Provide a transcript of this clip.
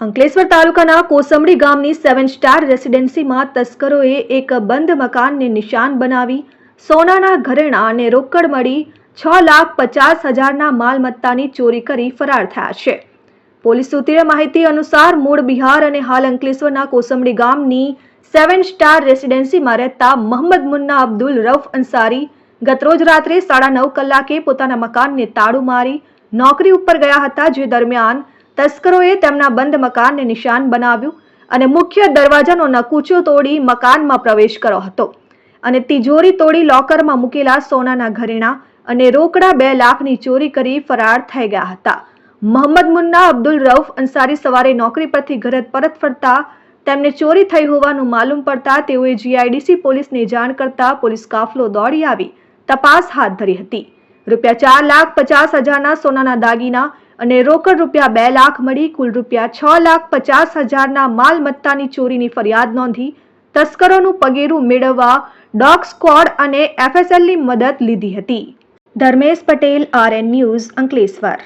અંકલેશ્વર તાલુકાના કોસંબડી ગામની સેવન સ્ટાર રેસિડેન્સીમાં તસ્કરોએ એક બંધ મકાનને નિશાન બનાવી, સોનાના ઘરેણા અને રોકડ મળી છ લાખ પચાસ હજારના માલમત્તાની ચોરી કરી ફરાર થયા છે. પોલીસ સૂત્રે માહિતી અનુસાર મૂળ બિહાર અને હાલ અંકલેશ્વરના કોસંબડી ગામની સેવન સ્ટાર રેસિડેન્સીમાં રહેતા મોહમ્મદ મુન્ના અબ્દુલ રફ અંસારી ગતરોજ રાત્રે સાડા નવ કલાકે પોતાના મકાનને તાળું મારી નોકરી ઉપર ગયા હતા, જે દરમિયાન તસ્કરોએ તેમના બંધ મકાનને નિશાન બનાવ્યું અને મુખ્ય દરવાજાનો નકુચો તોડી મકાનમાં પ્રવેશ કર્યો હતો. અને તિજોરી તોડી લોકરમાં મૂકેલા સોનાના ઘરેણા અને રોકડા બે લાખની ચોરી કરી ફરાર થઈ ગયા હતા. મોહમ્મદ મુન્ના, અબ્દુલ રઉફ અંસારી સવારે નોકરી પરથી ઘરે પરત ફરતા તેમને ચોરી થઈ હોવાનું માલુમ પડતા તેઓએ જીઆઈડીસી પોલીસને જાણ કરતા પોલીસ કાફલો દોડી આવી. તપાસ હાથ ધરી હતી. રૂપિયા ચાર લાખ પચાસ હજારના સોનાના દાગીના અને રોકડ રૂપિયા બે લાખ મળી, કુલ રૂપિયા છ લાખ પચાસ હજારના માલ મત્તાની ચોરીની ફરિયાદ નોંધી, તસ્કરોનું પગેરું મેળવવા ડોગ સ્ક્વોડ અને એફએસએલની મદદ લીધી હતી. Dharmesh Patel, RN news Ankleshwar.